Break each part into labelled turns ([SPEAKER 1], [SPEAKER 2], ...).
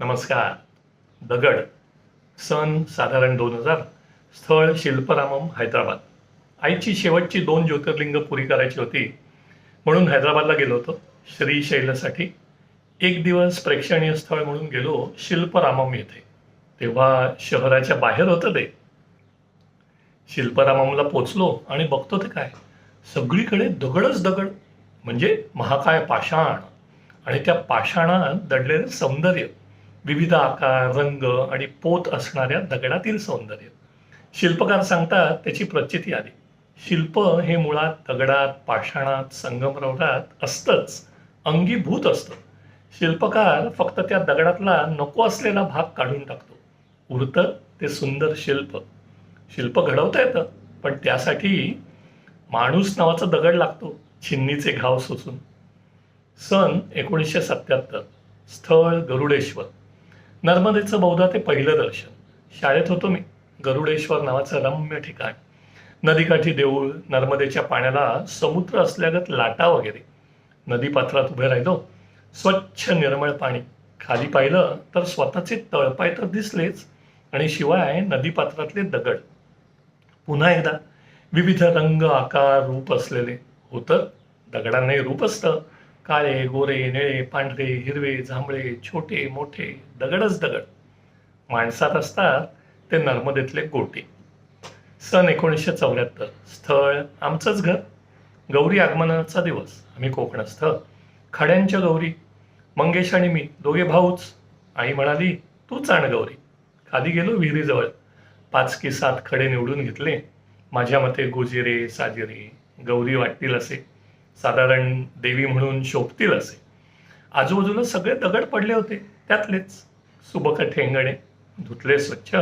[SPEAKER 1] नमस्कार. दगड सन साधारण दोन हजार स्थळ शिल्परामम हैदराबाद. आईची शेवटची दोन ज्योतिर्लिंग पुरी करायची होती म्हणून हैदराबादला गेलो होतो श्रीशैलसाठी एक दिवस प्रेक्षणीय स्थळ म्हणून गेलो शिल्परामम येथे. तेव्हा शहराच्या बाहेर होतं ते. शिल्पराममला पोचलो आणि बघतो ते काय? सगळीकडे दगडच दगड म्हणजे महाकाय पाषाण. आणि त्या पाषाणात दडलेलं सौंदर्य. विविध आकार रंग आणि पोत असणाऱ्या दगडातील सौंदर्य. शिल्पकार सांगतात त्याची प्रचिती आली. शिल्प हे मुळात दगडात पाषाणात संगमरवरात असतंच. अंगीभूत असतं. शिल्पकार फक्त त्या दगडातला नको असलेला भाग काढून टाकतो. उरतं ते सुंदर शिल्प. शिल्प घडवता येतं पण त्यासाठी माणूस नावाचा दगड लागतो छिन्नीचे घाव सोसून. सन एकोणीसशे सत्याहत्तर. स्थळ गरुडेश्वर. नर्मदेचं बहुधा ते पहिलं दर्शन. शाळेत होतो मी गरुडेश्वर नावाचं रम्य ठिकाण. नदीकाठी देऊळ नर्मदेच्या पाण्याला समुद्र असल्यागत लाटा वगैरे. नदीपात्रात उभे राहिलो स्वच्छ निर्मळ पाणी. खाली पाहिलं तर स्वतःचे तळपाय तर दिसलेच आणि शिवाय नदीपात्रातले दगड. पुन्हा एकदा विविध रंग आकार रूप असलेले होतं. दगडांनाही रूप असतं. काळे गोरे निळे पांढरे हिरवे जांभळे छोटे मोठे दगडच दगड. माणसात असतात ते नर्मदेतले गोटे. सन एकोणीसशे चौऱ्याहत्तर. स्थळ आमचंच घर. गौरी आगमनाचा दिवस. आम्ही कोकणस्थ. खड्यांच्या गौरी. मंगेश आणि मी दोघे भाऊच. आई म्हणाली तूच आण गौरी. खाली गेलो विहिरीजवळ. पाच की सात खडे निवडून घेतले. माझ्या मते गोजिरे साजिरे गौरी वाटतील असे. साधारण देवी म्हणून शोभतील असे. आजूबाजूला सगळे दगड पडले होते त्यातलेच सुबक ठेंगणे धुतले स्वच्छ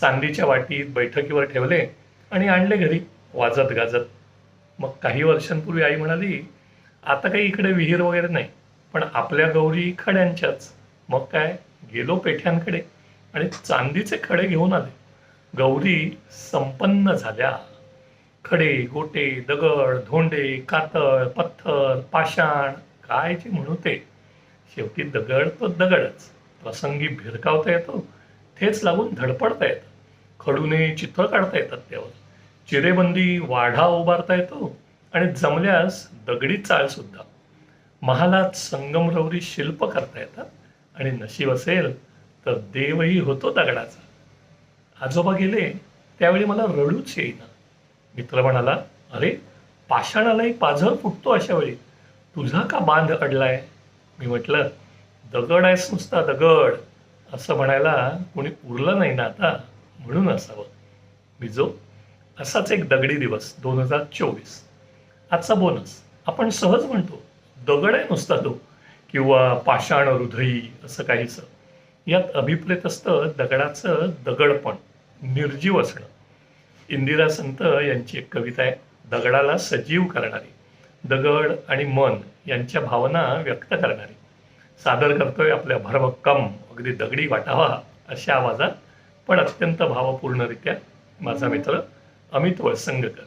[SPEAKER 1] चांदीच्या वाटीत बैठकीवर ठेवले आणि आणले घरी वाजत गाजत. मग काही वर्षांपूर्वी आई म्हणाली आता काही इकडे विहीर वगैरे नाही पण आपल्या गौरी खड्यांच्याच. मग काय गेलो पेठ्यांकडे आणि चांदीचे खडे घेऊन आले. गौरी संपन्न झाल्या. खडे गोटे दगड धोंडे कातळ पत्थर पाषाण काय जे म्हणू ते. शेवटी दगड तो दगडच. प्रसंगी भिरकावता येतो ठेच लागून धडपडता येतं. खडूने चित्र काढता येतात त्यावर. चिरेबंदी वाढा उभारता येतो आणि जमल्यास दगडी चाळ सुद्धा. महालात संगमरवरी शिल्प करता येतात आणि नशीब असेल तर देवही होतो दगडाचा. आजोबा गेले त्यावेळी मला रडूच येईना. मित्र म्हणाला अरे पाषाणालाही पाझर फुटतो अशा वेळी. तुझा का बांध अडलाय? मी म्हटलं दगड आहेस नुसता दगड. असं म्हणायला कोणी उरलं नाही ना आता म्हणून असावं. बिजो असाच एक दगडी दिवस दोन हजार चोवीस. आजचा बोनस आपण सहज म्हणतो दगड आहे नुसता तो. किंवा पाषाण हृदयी असं काहीच यात अभिप्रेत असतं दगडाचं दगडपण निर्जीव असणं. इंदिरा संत यांची एक कविता आहे दगडाला सजीव करणारी दगड आणि मन यांच्या भावना व्यक्त करणारी. सादर करतोय आपल्या भरभक्कम अगदी दगडी वाटावा अशा आवाजात पण अत्यंत भावपूर्णरित्या माझा मित्र अमित वळसंगकर.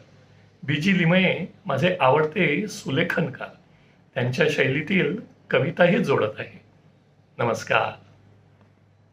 [SPEAKER 1] बीजी लिमये माझे आवडते सुलेखनकार. त्यांच्या शैलीतील कविताही जोडत आहे. नमस्कार.